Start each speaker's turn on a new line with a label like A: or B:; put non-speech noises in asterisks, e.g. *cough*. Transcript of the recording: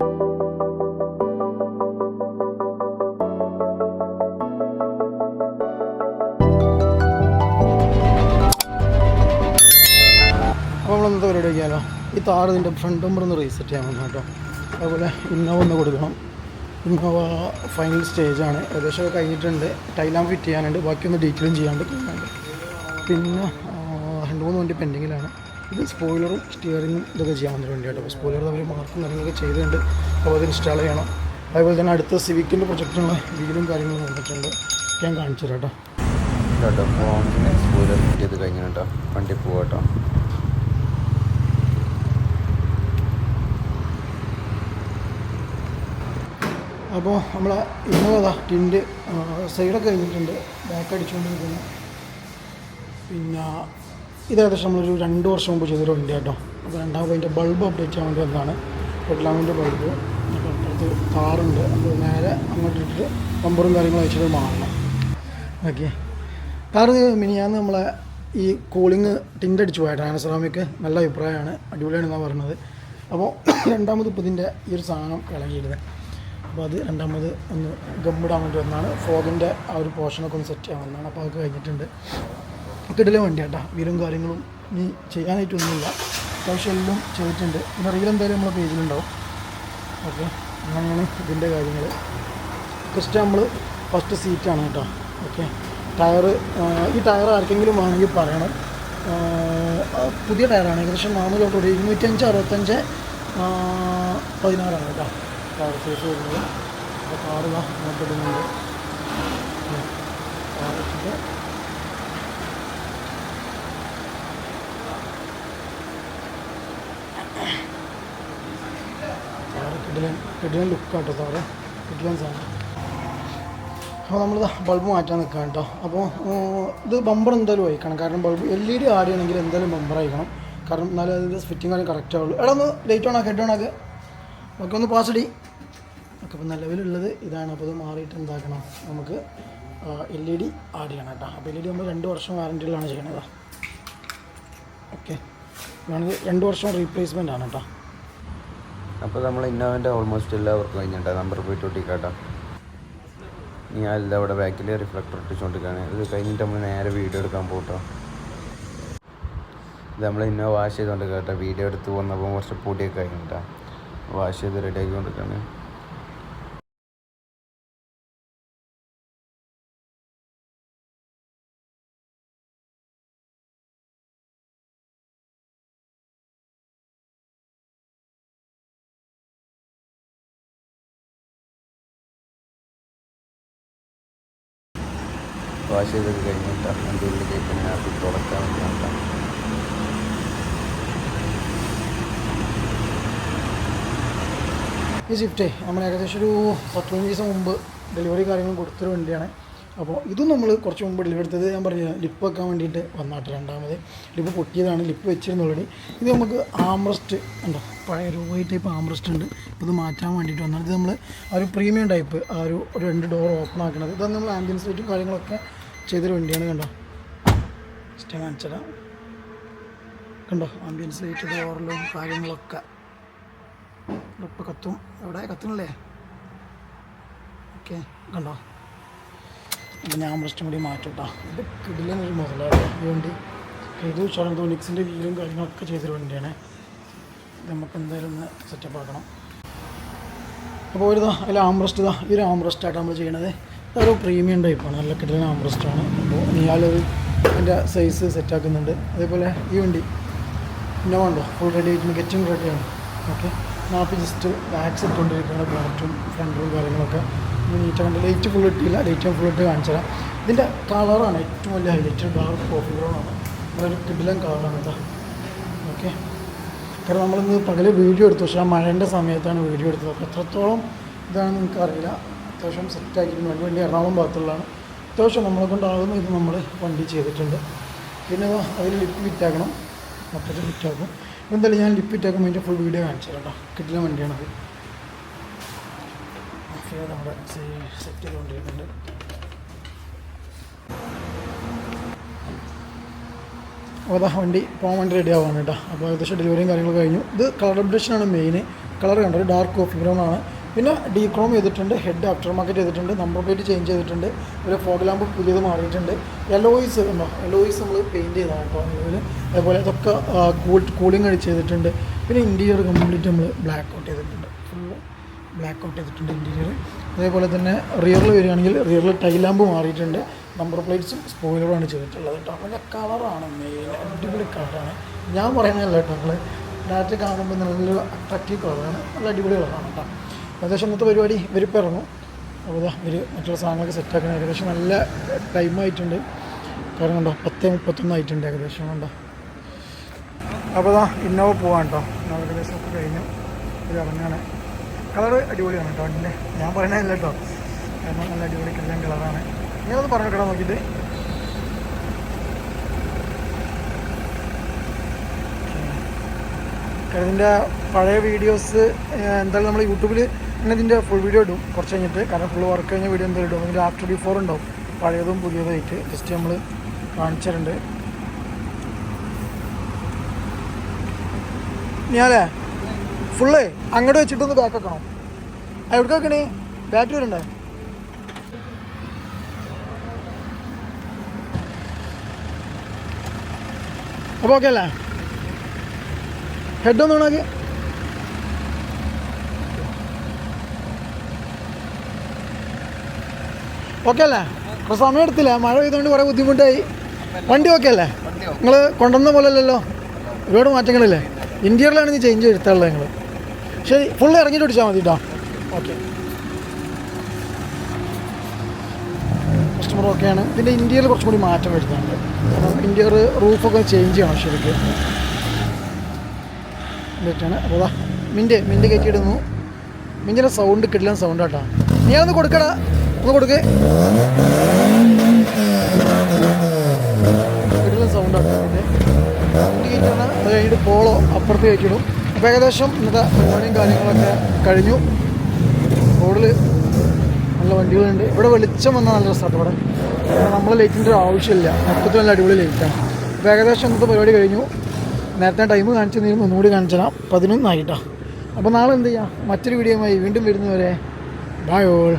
A: അപ്പോൾ നമ്മൾ ഇന്നത്തെ പരിപാടി വയ്ക്കാമല്ലോ ഈ താറ് ഫ്രണ്ട് നമ്പർ ഒന്ന് റീസെറ്റ് ചെയ്യാൻ വന്നു കേട്ടോ. അതുപോലെ ഇന്നോവ ഒന്ന് കൊടുക്കണം. ഇന്നോവ ഫൈനൽ സ്റ്റേജാണ് ഏകദേശം കഴിഞ്ഞിട്ടുണ്ട്. ടൈലാം ഫിറ്റ് ചെയ്യാനുണ്ട്. ബാക്കിയൊന്ന് ഡീറ്റെയിലും ചെയ്യാണ്ട് പിന്നെ രണ്ട് മൂന്ന് വണ്ടി പെൻഡിങ്ങിലാണ് ഇത് സ്പോയിലറും സ്റ്റിയറിങ്ങും ഇതൊക്കെ ചെയ്യാൻ വന്നിട്ട് വണ്ടി കേട്ടോ അപ്പോൾ സ്പോയിലർ അവർ മാർക്കും കാര്യങ്ങളൊക്കെ ചെയ്തിട്ടുണ്ട്. അപ്പോൾ അത് ഇൻസ്റ്റാൾ ചെയ്യണം. അതേപോലെ തന്നെ അടുത്ത സിവിക്കിന്റെ പ്രൊജക്റ്റിനുള്ള വീലും കാര്യങ്ങളും വന്നിട്ടുണ്ട്. ഞാൻ കാണിച്ചു തരാം കേട്ടോ.
B: കേട്ടോ ഫോണിന് സ്കൂലർ ഫിറ്റ് ചെയ്ത് കഴിഞ്ഞു കേട്ടോ വണ്ടി പോവാട്ടോ.
A: അപ്പോൾ നമ്മൾ ഇന്നതാ ടിന്റെ സൈഡൊക്കെ കഴിഞ്ഞിട്ടുണ്ട്. ബാക്ക് അടിച്ചുകൊണ്ടിരിക്കുന്നു. പിന്നെ ഇത് ഏകദേശം നമ്മളൊരു രണ്ട് വർഷം മുമ്പ് ചെയ്തൊരു വണ്ടി കേട്ടോ. അപ്പോൾ രണ്ടാമത് അതിന്റെ ബൾബ് അപ്ഡേറ്റ് ചെയ്യാൻ വേണ്ടി വന്നതാണ്. ഹെഡ്ലാമ്പിന്റെ ബൾബ് അപ്പുറത്ത് കാറുണ്ട് അപ്പോൾ നേരെ അങ്ങോട്ട് ഇട്ടിട്ട് നമ്പറും കാര്യങ്ങളും അയച്ചിട്ട് മാറണം. ഓക്കെ കാറ് മിനിയാന്ന് നമ്മളെ ഈ കൂളിങ് ടിന്റെ അടിച്ചു പോയ ട്രാൻസ്റാമിക്ക് നല്ല അഭിപ്രായമാണ്. അടിപൊളിയാണെന്നാണ് പറഞ്ഞത്. അപ്പോൾ *coughs* രണ്ടാമത് ഇപ്പോൾ ഇതിന്റെ ഈ ഒരു സാധനം ഇളകിയിരുന്നത് അപ്പോൾ അത് രണ്ടാമത് ഒന്ന് ഗമ്മിടാൻ വേണ്ടി വന്നതാണ്. ഫോഗിന്റെ ആ ഒരു പോർഷനൊക്കെ ഒന്ന് സെറ്റ് ചെയ്യാൻ വന്നതാണ്. അപ്പോൾ അതൊക്കെ കഴിഞ്ഞിട്ടുണ്ട്. കിടിലെ വണ്ടി കേട്ടോ വീലും കാര്യങ്ങളും ഇനി ചെയ്യാനായിട്ടൊന്നുമില്ല. അത്യാവശ്യം എല്ലാം ചെയ്തിട്ടുണ്ട്. പിന്നെ റീൽ എന്തായാലും നമ്മളെ പേജിലുണ്ടാവും. ഓക്കെ. അങ്ങനെയാണ് ഇതിന്റെ കാര്യങ്ങൾ ഫസ്റ്റ് നമ്മൾ ഫസ്റ്റ് സീറ്റാണ് കേട്ടോ. ഓക്കെ. ടയറ് ഈ ടയർ ആർക്കെങ്കിലും വേണമെങ്കിൽ പറയണം. പുതിയ ടയറാണ് ഏകദേശം നാനൂറ് ഒരു ഇരുന്നൂറ്റഞ്ച് അറുപത്തഞ്ച് പതിനാറാണ് കേട്ടോ. ടയർ സൈസ് വരുന്നത്. അപ്പോൾ കാറുക ഇതാ അങ്ങോട്ട് ഇടുന്നുണ്ട് കാർ വെച്ചിട്ട് സാറ് കിടിലൻ ലുക്ക് ലുക്കാട്ടോ സാറേ. കിടിലൻ സാധനം. അപ്പോൾ നമ്മൾ ബൾബ് മാറ്റാൻ നിൽക്കാം കേട്ടോ അപ്പോൾ ഇത് ബമ്പർ എന്തായാലും അയക്കണം കാരണം bulb L E D add ചെയ്യണമെങ്കിൽ എന്തായാലും ബമ്പർ അയക്കണം കാരണം എന്നാലും അതിന്റെ ഫിറ്റിംഗ് കാര്യം കറക്റ്റ് ആവുള്ളൂ. എടാ ഒന്ന് ലൈറ്റ് ഓൺ ഹെഡ് ഓൺ ആക്കി. ഓക്കെ ഒന്ന് പാസ് അടി ഓക്കെ അപ്പോൾ നിലവിലുള്ളത് ഇതാണ്. അപ്പോൾ ഇത് മാറിയിട്ട് എന്താക്കണം? നമുക്ക് എൽ ഇ ഡി ആഡ് ചെയ്യണം കേട്ടോ അപ്പോൾ എൽ ഇ ഡി നമ്മൾ രണ്ട് വർഷം വാറന്റിയിലാണ് ചെയ്യണത്. ഓക്കെ. വേണമെങ്കിൽ രണ്ട് വർഷം റീപ്ലേസ്മെന്റ് ആണ് കേട്ടോ
B: അപ്പോൾ നമ്മൾ ഇന്നോവന്റെ ഓൾമോസ്റ്റ് എല്ലാവർക്കും കഴിഞ്ഞിട്ട്. നമ്പർ പോയിട്ട് ഒട്ടിക്കാട്ടോ. ഇനി അല്ല അവിടെ ബാക്കിൽ റിഫ്ലക്ടർ ഒട്ടിച്ചുകൊണ്ടിരിക്കുകയാണ് ഇത് കഴിഞ്ഞിട്ട് നമ്മൾ നേരെ വീഡിയോ എടുക്കാൻ പോട്ടോ ഇത് നമ്മൾ ഇന്നോ വാഷ് ചെയ്തുകൊണ്ട് കേട്ടോ. വീഡിയോ എടുത്ത് വന്നപ്പോൾ കുറച്ച് പൊടിയൊക്കെ കഴിഞ്ഞിട്ടാ. വാഷ് ചെയ്ത് റെഡിയാക്കി ആക്കിക്കൊണ്ടിരിക്കുകയാണ് വാഷ് ചെയ്തൊക്കെ കഴിഞ്ഞിട്ട് അതിന്റെ ഉള്ളിലേക്ക് ആക്കി തുറക്കാൻ വേണ്ടി
A: ഈ സ്വിഫ്റ്റേ നമ്മൾ ഏകദേശം ഒരു പത്ത് പതിനഞ്ച് ദിവസം മുമ്പ് ഡെലിവറി കാര്യങ്ങൾ കൊടുത്തൊരു വണ്ടിയാണ്. അപ്പോൾ ഇതും നമ്മൾ കുറച്ച് മുമ്പ് ഡെലിവറി എടുത്തത് ഞാൻ പറഞ്ഞു ലിപ്പ് വെക്കാൻ വേണ്ടിയിട്ട് വന്നാട്ട് രണ്ടാമത്. ലിപ്പ് പൊട്ടിയതാണ് ലിപ്പ് വെച്ചിരുന്നുള്ളത് ഇത് നമുക്ക് ആംറസ്റ്റ് ഉണ്ടോ? പഴയ ഒരു വൈറ്റ് ടൈപ്പ് ആംറസ്റ്റ് ഉണ്ട്. ഇത് മാറ്റാൻ വേണ്ടിയിട്ട് വന്നത് ഇത് നമ്മൾ ആ ഒരു പ്രീമിയം ടൈപ്പ് ആ ഒരു രണ്ട് ഡോർ ഓപ്പൺ ആക്കുന്നത് ഇതാണ് നമ്മൾ ആംബിയൻസ് റേറ്റും കാര്യങ്ങളൊക്കെ ചെയ്തൊരു വണ്ടിയാണ് കണ്ടോ? സ്റ്റേ കാണിച്ചതാ കണ്ടോ? ആംബിയൻസ് ലൈറ്റ് ഡോറിലും കാര്യങ്ങളൊക്കെ. ഇപ്പം കത്തും. എവിടെ? കത്തുന്നില്ലേ? ഓക്കെ കണ്ടോ? അപ്പം ഞാൻ പ്രശ്നം കൂടി മാറ്റും കേട്ടോ ഇത് കിടിലൊരു മുതലാണ് ഈ വണ്ടി. ഇത് ഷോളം നിക്സിന്റെ വീലും കാര്യങ്ങളൊക്കെ ചെയ്തൊരു വണ്ടിയാണ്. നമുക്ക് എന്തായാലും ഒന്ന് സെറ്റപ്പ് ആക്കണം. അപ്പോൾ ഒരു ഇതാ അതിൽ ആംബ്രസ്റ്റ് ഇതാ ഈ ഒരു ആംബ്രസ്റ്റ് ആയിട്ടാണ് നമ്മൾ ചെയ്യണത്. ഇതൊരു പ്രീമിയം ടൈപ്പാണ് നല്ല കിടിലൻ ആംബ്രസ്റ്റാണ് അപ്പോൾ നിയാലത് അതിന്റെ സൈസ് സെറ്റാക്കുന്നുണ്ട് അതേപോലെ ഈ വണ്ടി പിന്നെ വേണ്ടോ ഫുൾ റെഡി ആയിട്ട് മികച്ചും റെഡിയാണ് ഓക്കെ നാപ്പി ജസ്റ്റ് ബാക്സ് ഇട്ടുകൊണ്ടിരിക്കുന്ന ബ്ലാറ്റും ഫ്രണ്ടും കാര്യങ്ങളൊക്കെ. നീറ്റ് കണ്ട് ലൈറ്റ് ഫുൾ ഇട്ടില്ല. ലൈറ്റ് ഫുൾ ഇട്ട് കാണിച്ചു തരാം ഇതിന്റെ കളറാണ് ഏറ്റവും വലിയ ഹൈലൈറ്റ് ഡാർക്ക് കോഫി ബ്രൗണാണ് നല്ലൊരു കിടിലൻ കളറാണ് ഇതാ ഓക്കെ കാരണം നമ്മളിന്ന് പകൽ വീഡിയോ എടുത്തു. പക്ഷേ ആ മഴേന്റെ സമയത്താണ് വീഡിയോ എടുത്തത്. അപ്പോൾ എത്രത്തോളം ഇതാണെന്ന് എനിക്കറിയില്ല അത്യാവശ്യം സെറ്റാക്കിയിട്ടുണ്ട് വണ്ടി വണ്ടി എറണാകുളം ഭാഗത്തുള്ളതാണ്. അത്യാവശ്യം നമ്മളെ കൊണ്ടാകുന്ന ഇത് നമ്മൾ വണ്ടി ചെയ്തിട്ടുണ്ട്. പിന്നെ അതിൽ ലിപ്പ് വിറ്റാക്കണം മൊത്തത്തിൽ വിറ്റാക്കും എന്തായാലും ഞാൻ ലിപ്പ് വിറ്റാക്കുമ്പോൾ അതിന്റെ ഫുൾ വീഡിയോ കാണിച്ചു കേട്ടോ. കിട്ടില്ല വണ്ടിയാണത്. നമ്മുടെ സെറ്റ് ചെയ്തുകൊണ്ടിരിക്കുന്നുണ്ട്. അപ്പോൾ അതാ വണ്ടി പോകാൻ വേണ്ടി റെഡി ആവുകയാണ് കേട്ടോ. അപ്പോൾ ഏകദേശം ഡെലിവറിയും കാര്യങ്ങളും കഴിഞ്ഞു. ഇത് കളർ അപ്ഡേഷനാണ് മെയിൻ കളർ കണ്ടത് ഡാർക്ക് കോഫി ബ്രൗൺ ആണ്. പിന്നെ ഡീ ക്രോം ചെയ്തിട്ടുണ്ട് ഹെഡ് ആഫ്റ്റർ മാർക്കറ്റ് ചെയ്തിട്ടുണ്ട് നമ്പർ പ്ലേറ്റ് ചേഞ്ച് ചെയ്തിട്ടുണ്ട് ഒരു ഫോഗ് ലാമ്പ് പുതിയത് മാറിയിട്ടുണ്ട്. എലോയിസ് ഉണ്ടോ? എലോയിസ് നമ്മൾ പെയിന്റ് ചെയ്താണ് കേട്ടോ അതേപോലെ ഇതൊക്കെ കൂൾ കൂളിംഗ് അടിച്ച് ചെയ്തിട്ടുണ്ട്. പിന്നെ ഇന്റീരിയർ കംപ്ലീറ്റ് നമ്മൾ ബ്ലാക്ക് ഔട്ട് ചെയ്തിട്ടുണ്ട്. ഫുൾ ബ്ലാക്ക് ഔട്ട് ചെയ്തിട്ടുണ്ട് ഇന്റീരിയർ അതേപോലെ തന്നെ റിയറിൽ വരികയാണെങ്കിൽ റിയറിൽ ടൈലാമ്പ് മാറിയിട്ടുണ്ട്. നമ്പർ പ്ലേറ്റ്സും സ്പോയിലറുമാണ് ചെയ്തിട്ടുള്ളത് കേട്ടോ അതിന്റെ കളറാണ് മെയിൻ അടിപൊളി കളറാണ് ഞാൻ പറയുന്നതല്ല കേട്ടോ നിങ്ങൾ ഡയറക്റ്റ് കാണുമ്പോൾ നല്ലൊരു അട്രാക്റ്റീവ് കളറാണ് നല്ല അടിപൊളി കളറാണ് കേട്ടോ ഏകദേശം ഇന്നത്തെ പരിപാടി ഇവരിപ്പോൾ അപ്പോൾ ഇതാ ഇവർ മറ്റുള്ള സാധനങ്ങളൊക്കെ സെറ്റാക്കണം ഏകദേശം നല്ല ടൈമായിട്ടുണ്ട് കാരണം കണ്ടോ പത്ത് മുപ്പത്തൊന്ന് ആയിട്ടുണ്ട് ഏകദേശം കണ്ടോ. അപ്പോൾ ഇതാ ഇന്നോവ പോവാം കേട്ടോ. ഇന്നോവ ഏകദേശം ഒക്കെ കഴിഞ്ഞു. ഇത് ഇറങ്ങാണ്. കളർ അടിപൊളിയാണ് കേട്ടോ വണ്ടിന്റെ ഞാൻ പറയണതല്ല കേട്ടോ. കാരണം നല്ല അടിപൊളി കല്യാൺ കളറാണ് ഞാനത് പറഞ്ഞു കേട്ടോ നോക്കിയിട്ട്? ഇതിന്റെ പഴയ വീഡിയോസ് എന്തായാലും നമ്മൾ യൂട്യൂബിൽ തന്നെ ഇതിന്റെ ഫുൾ വീഡിയോ ഇടും. കുറച്ച് കഴിഞ്ഞിട്ട് കാരണം ഫുൾ വർക്ക് കഴിഞ്ഞ വീഡിയോ എന്തായാലും ഇടും. അതിന്റെ ആഫ്റ്റർ ബിഫോർ ഉണ്ടാവും. പഴയതും പുതിയതായിട്ട്. ജസ്റ്റ് നമ്മൾ കാണിച്ചിട്ടുണ്ട് ഞാനേ ഫുള്ള് അങ്ങോട്ട് വെച്ചിട്ടൊന്ന് ബാക്ക് വെക്കണം? എവിടെ വെക്കണേ? ബാറ്ററി വരണ്ടേ? അപ്പോൾ ഓക്കെ അല്ലേ? ഹെഡ് ഒന്ന് ഓണാക്കി ഓക്കെ അല്ലേ? അപ്പോൾ സമയം എടുത്തില്ല. മഴ പെയ്തുകൊണ്ട് കുറേ ബുദ്ധിമുട്ടായി. വണ്ടി ഓക്കെ അല്ലേ? നിങ്ങൾ കൊണ്ടുവന്ന പോലെ അല്ലല്ലോ ഒരുപാട് മാറ്റങ്ങളില്ലേ? ഇന്ത്യയിലാണ് നീ ചേഞ്ച് വരുത്താറുള്ളത് നിങ്ങൾ ശരി ഫുള്ള് ഇറങ്ങിയിട്ട് പിടിച്ചാൽ മതി കേട്ടോ ഓക്കെ കസ്റ്റമർ ഓക്കെയാണ് ഇതിന്റെ ഇന്ത്യയിൽ കുറച്ചും കൂടി മാറ്റം വരുത്താറുണ്ട് കാരണം ഇന്ത്യർ റൂഫൊക്കെ ചേഞ്ച് ചെയ്യണം ശരിക്കും. ഇതൊക്കെയാണ്. അപ്പോൾ മിന്റെ മിന്റെ കയറ്റിയിടുന്നു. മിന്റെ സൗണ്ട് കിട്ടില്ല സൗണ്ട് കേട്ടോ. നീ അതൊന്ന് കൊടുക്കടാ. ഒന്ന് കൊടുക്ക്. പോളോ അപ്പുറത്ത് കയറ്റിയിടും. അപ്പോൾ ഏകദേശം ഇന്നത്തെ പരിപാടിയും കാര്യങ്ങളൊക്കെ കഴിഞ്ഞു. റോഡിൽ നല്ല വണ്ടികളുണ്ട്. ഇവിടെ വെളിച്ചം വന്നാൽ നല്ല രസമാണ് ഇവിടെ. നമ്മൾ ലൈറ്റിന്റെ ആവശ്യമില്ല. മൊത്തത്തിൽ നല്ല അടിപൊളി ലൈറ്റാണ് അപ്പോൾ ഏകദേശം ഇന്നത്തെ പരിപാടി കഴിഞ്ഞു. നേരത്തെ ടൈം കാണിച്ചു നീ ഒന്നുകൂടി കാണിച്ചാൽ പതിനൊന്നായിട്ടാണ് പതിനൊന്നായിട്ടാ അപ്പോൾ നാളെ എന്ത് ചെയ്യാം? മറ്റൊരു വീഡിയോയുമായി വീണ്ടും വരുന്നവരെ ബായോൾ